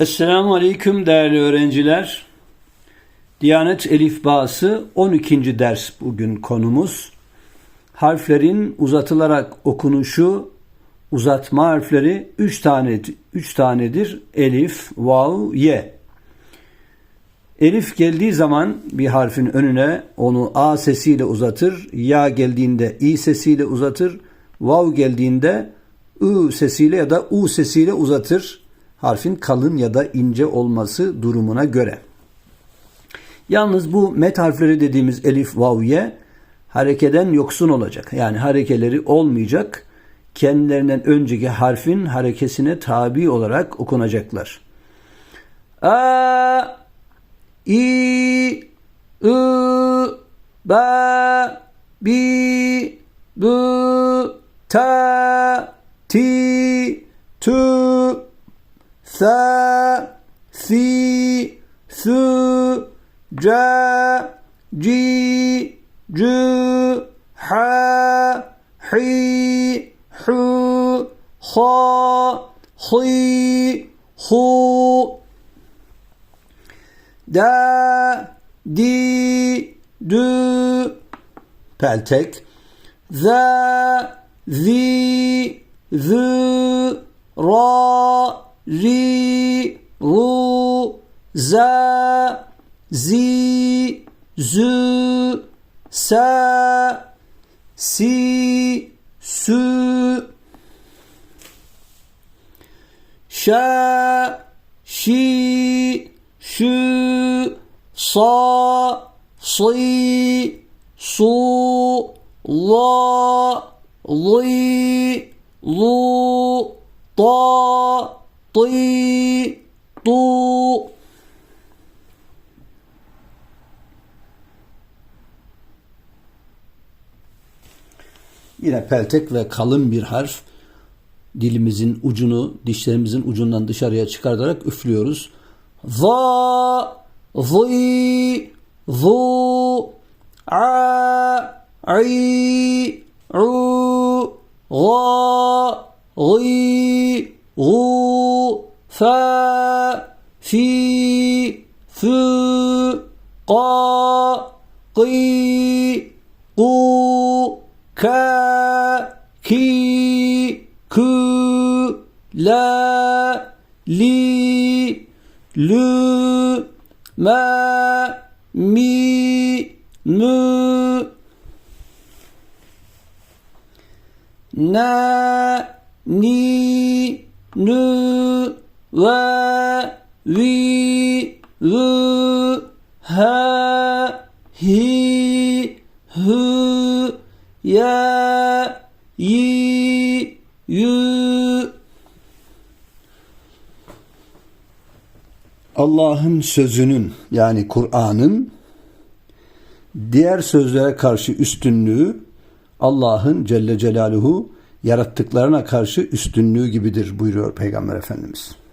Esselamu Aleyküm değerli öğrenciler. Diyanet Elifbası 12. ders bugün konumuz. Harflerin uzatılarak okunuşu, uzatma harfleri 3 tane 3 tanedir. Elif, vav, ye. Elif geldiği zaman bir harfin önüne onu A sesiyle uzatır. Ya geldiğinde İ sesiyle uzatır. Vav geldiğinde Ü sesiyle ya da U sesiyle uzatır. Harfin kalın ya da ince olması durumuna göre. Yalnız bu met harfleri dediğimiz elif, vav, ye harekeden yoksun olacak. Yani harekeleri olmayacak. Kendilerinden önceki harfin harekesine tabi olarak okunacaklar. A, i, ı, ba, bi, bu, ta, sa, si, su, ca, ci, cu, ha, hi, hu, ha, hi, hu, da, di, du, peltek, za, zi, zü, ra, ri, ru, za, zi, zü, sa, si, sü, şa, şi, şü, sa, si, su, la, li, lu, ta, ti, tu. Yine peltek ve kalın bir harf dilimizin ucunu dişlerimizin ucundan dışarıya çıkartarak üflüyoruz. Za, zi, zu, a, i, u, ga, gi, gu, fa, fi, fü, ka, ki, ku, ka, ki, kü, la, li, lü, ma, mi, mü, na, ni, nü, ve, vi, vü, ha, hi, hü, ya, yi, yü. Allah'ın sözünün yani Kur'an'ın diğer sözlere karşı üstünlüğü Allah'ın Celle Celaluhu yarattıklarına karşı üstünlüğü gibidir buyuruyor Peygamber Efendimiz.